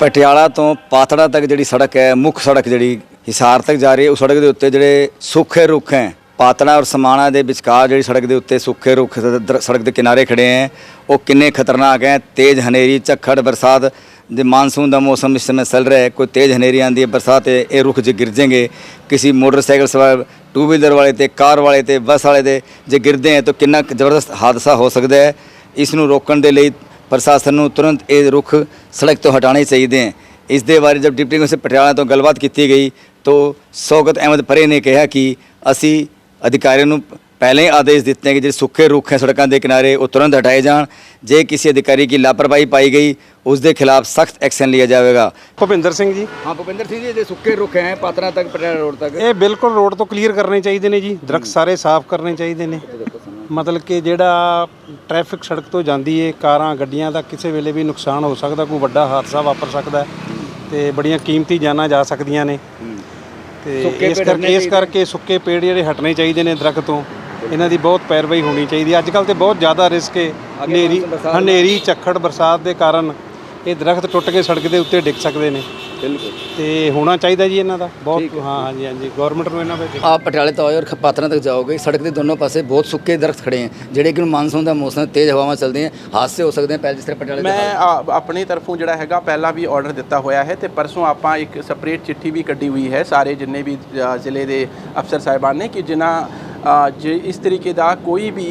ਪਟਿਆਲਾ ਤੋਂ ਪਾਤੜਾ ਤੱਕ ਜਿਹੜੀ ਸੜਕ ਹੈ, ਮੁੱਖ ਸੜਕ ਜਿਹੜੀ ਹਿਸਾਰ ਤੱਕ ਜਾ ਰਹੀ ਹੈ ਉਸ ਸੜਕ ਦੇ ਉੱਤੇ ਜਿਹੜੇ ਸੁੱਖੇ ਰੁੱਖ ਹੈ, ਪਾਤੜਾ ਔਰ ਸਮਾਣਾ ਦੇ ਵਿਚਕਾਰ ਜਿਹੜੀ ਸੜਕ ਦੇ ਉੱਤੇ ਸੁੱਖੇ ਰੁੱਖ ਸੜਕ ਦੇ ਕਿਨਾਰੇ ਖੜੇ ਹੈ, ਉਹ ਕਿੰਨੇ ਖਤਰਨਾਕ ਹੈ, ਤੇਜ਼ ਹਨੇਰੀ, ਝੱਖੜ ਬਰਸਾਤ ਦੇ ਮਾਨਸੂਨ ਦਾ ਮੌਸਮ ਇਸ ਸਮੇਂ ਚੱਲ ਰਿਹਾ ਹੈ, ਕੋਈ ਤੇਜ਼ ਹਨੇਰੀ ਆਂਦੀ ਹੈ ਬਰਸਾਤ ਹੈ ਇਹ ਰੁੱਖ ਜੇ ਗਿਰ ਜਾਣਗੇ ਕਿਸੇ ਮੋਟਰਸਾਈਕਲ ਸਵਾਰ ਟੂ ਵੀਲਰ ਵਾਲੇ ਤੇ, ਕਾਰ ਵਾਲੇ ਤੇ, ਬੱਸ ਵਾਲੇ ਦੇ ਜੇ ਗਿਰਦੇ ਹੈ, ਤਾਂ ਕਿੰਨਾ ਕੁ ਜ਼ਬਰਦਸਤ ਹਾਦਸਾ ਹੋ ਸਕਦਾ ਹੈ, ਇਸ ਨੂੰ ਰੋਕਣ ਦੇ ਲਈ ਪ੍ਰਸ਼ਾਸਨ ਨੂੰ ਤੁਰੰਤ ਇਹ ਰੁੱਖ ਸੜਕ ਤੋਂ ਹਟਾਉਣੇ ਚਾਹੀਦੇ ਹਨ ਇਸ ਦੇ ਬਾਰੇ ਜਦ ਡਿਪਟੀ ਕਮਿਸ਼ਨਰ ਪਟਿਆਲਾ ਤੋਂ ਗੱਲਬਾਤ ਕੀਤੀ ਗਈ ਤਾਂ ਸੌਗਤ ਅਹਿਮਦ ਪਰੇ ਨੇ ਕਿਹਾ ਕਿ ਅਸੀਂ ਅਧਿਕਾਰੀਆਂ ਨੂੰ ਪਹਿਲੇ ਹੀ ਆਦੇਸ਼ ਦਿੱਤੇ ਕਿ ਜਿਹੜੇ ਸੁੱਕੇ ਰੁੱਖ ਹੈ ਸੜਕਾਂ ਦੇ ਕਿਨਾਰੇ ਉਹ ਤੁਰੰਤ ਹਟਾਏ ਜਾਣ। ਜੇ ਕਿਸੇ ਅਧਿਕਾਰੀ ਕੀ ਲਾਪਰਵਾਹੀ ਪਾਈ ਗਈ ਉਸ ਦੇ ਖਿਲਾਫ ਸਖਤ ਐਕਸ਼ਨ ਲਿਆ ਜਾਵੇਗਾ। ਭੁਪਿੰਦਰ ਸਿੰਘ ਜੀ। ਹਾਂ ਭੁਪਿੰਦਰ ਸਿੰਘ ਜੀ ਜੇ ਸੁੱਕੇ ਰੁੱਖ ਹੈ ਪਾਤਰਾ ਤੱਕ ਪਟਿਆਲਾ ਰੋਡ ਤੱਕ। ਇਹ ਬਿਲਕੁਲ ਰੋਡ ਤੋਂ ਕਲੀਅਰ ਕਰਨੇ ਚਾਹੀਦੇ ਨੇ ਜੀ। ਦਰਖਤ ਸਾਰੇ ਸਾਫ਼ ਕਰਨੇ ਚਾਹੀਦੇ ਨੇ। ਮਤਲਬ ਕਿ ਜਿਹੜਾ ਟ੍ਰੈਫਿਕ ਸੜਕ ਤੋਂ ਜਾਂਦੀ ਏ ਕਾਰਾਂ ਗੱਡੀਆਂ ਦਾ ਕਿਸੇ ਵੇਲੇ ਵੀ ਨੁਕਸਾਨ ਹੋ ਸਕਦਾ ਕੋਈ ਵੱਡਾ ਹਾਦਸਾ ਵਾਪਰ ਸਕਦਾ ਤੇ ਬੜੀਆਂ ਕੀਮਤੀ ਜਾਨਾਂ ਜਾ ਸਕਦੀਆਂ ਨੇ। ਤੇ ਇਸ ਕਰਕੇ ਇਸ ਕਰਕੇ ਸੁੱਕੇ ਪੇੜ ਜਿਹੜੇ ਹਟਣੇ ਚਾਹੀਦੇ ਨੇ ਦਰਖਤ ਤੋਂ ਇਹਨਾਂ ਦੀ ਬਹੁਤ ਪੈਰਵਾਈ ਹੋਣੀ ਚਾਹੀਦੀ ਅੱਜ ਕੱਲ ਤੇ ਬਹੁਤ ਜ਼ਿਆਦਾ ਰਿਸਕ ਹੈ ਹਨੇਰੀ ਹਨੇਰੀ ਝੱਖੜ ਬਰਸਾਤ ਦੇ ਕਾਰਨ ਇਹ ਦਰਖਤ ਟੁੱਟ ਕੇ ਸੜਕ ਦੇ ਉੱਤੇ ਡਿੱਗ ਸਕਦੇ ਨੇ। ਬਿਲਕੁਲ। ਤੇ ਹੋਣਾ ਚਾਹੀਦਾ ਜੀ ਇਹਨਾਂ ਦਾ। ਬਹੁਤ ਹਾਂ। ਹਾਂਜੀ ਹਾਂਜੀ। ਗਵਰਨਮੈਂਟ ਨੂੰ ਇਹਨਾਂ ਬਾਰੇ ਆਪ ਪਟਿਆਲੇ ਤੋਂ ਆਏ ਔਰ ਪਾਤਰਾਂ ਤੱਕ ਜਾਓਗੇ ਸੜਕ ਦੇ ਦੋਨੋਂ ਪਾਸੇ ਬਹੁਤ ਸੁੱਕੇ ਦਰਖਤ ਖੜੇ ਹਨ ਜਿਹੜੇ ਕਿ ਮਾਨਸੂਨ ਦਾ ਮੌਸਮ ਤੇਜ਼ ਹਵਾਵਾਂ ਚੱਲਦੀਆਂ ਹਾਦਸੇ ਹੋ ਸਕਦੇ ਹਨ ਪਹਿਲੇ ਜਿਸ ਤਰ੍ਹਾਂ ਪਟਿਆਲੇ ਮੈਂ ਆਪਣੀ ਤਰਫੋਂ ਜਿਹੜਾ ਹੈਗਾ ਪਹਿਲਾਂ ਵੀ ਆਰਡਰ ਦਿੱਤਾ ਹੋਇਆ ਹੈ ਤੇ ਪਰਸੋਂ ਆਪਾਂ ਇੱਕ ਸਪਰੇਟ ਚਿੱਠੀ ਵੀ ਕੱਢੀ ਹੋਈ ਹੈ ਸਾਰੇ ਜਿੰਨੇ ਵੀ ਜ਼ਿਲ੍ਹੇ ਦੇ ਅਫਸਰ ਸਾਹਿਬਾਨ ਨੇ ਕਿ ਜਿਨ੍ਹਾਂ ਜੇ ਇਸ ਤਰੀਕੇ ਦਾ ਕੋਈ ਵੀ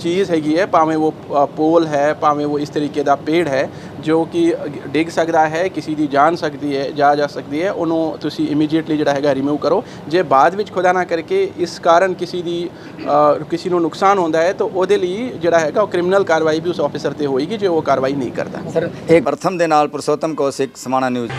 ਚੀਜ਼ ਹੈਗੀ ਹੈ ਭਾਵੇਂ ਉਹ ਪੋਲ ਹੈ ਭਾਵੇਂ ਉਹ ਇਸ ਤਰੀਕੇ ਦਾ ਪੇੜ ਹੈ ਜੋ ਕਿ ਡਿੱਗ ਸਕਦਾ ਹੈ, ਕਿਸੇ ਦੀ ਜਾਨ ਸਕਦੀ ਹੈ, ਜਾ ਜਾ ਸਕਦੀ ਹੈ, ਉਹਨੂੰ ਤੁਸੀਂ ਇਮੀਡੀਏਟਲੀ ਜਿਹੜਾ ਹੈਗਾ ਰਿਮੂਵ ਕਰੋ। ਜੇ ਬਾਅਦ ਵਿੱਚ ਖੁਦਾ ਨਾ ਕਰਕੇ ਇਸ ਕਾਰਨ ਕਿਸੇ ਦੀ ਕਿਸੇ ਨੂੰ ਨੁਕਸਾਨ ਹੁੰਦਾ ਹੈ, ਤਾਂ ਉਹਦੇ ਲਈ ਜਿਹੜਾ ਹੈਗਾ ਉਹ ਕ੍ਰਿਮੀਨਲ ਕਾਰਵਾਈ ਵੀ ਉਸ ਆਫੀਸਰ ਤੇ ਹੋਏਗੀ, ਜੇ ਉਹ ਕਾਰਵਾਈ ਨਹੀਂ ਕਰਦਾ। ਸਰ ਇੱਕ ਪ੍ਰਥਮ ਦੇ ਨਾਲ ਪੁਰਸ਼ੋਤਮ ਕੌਸ਼ਿਕ ਸਮਾਣਾ ਨਿਊਜ਼।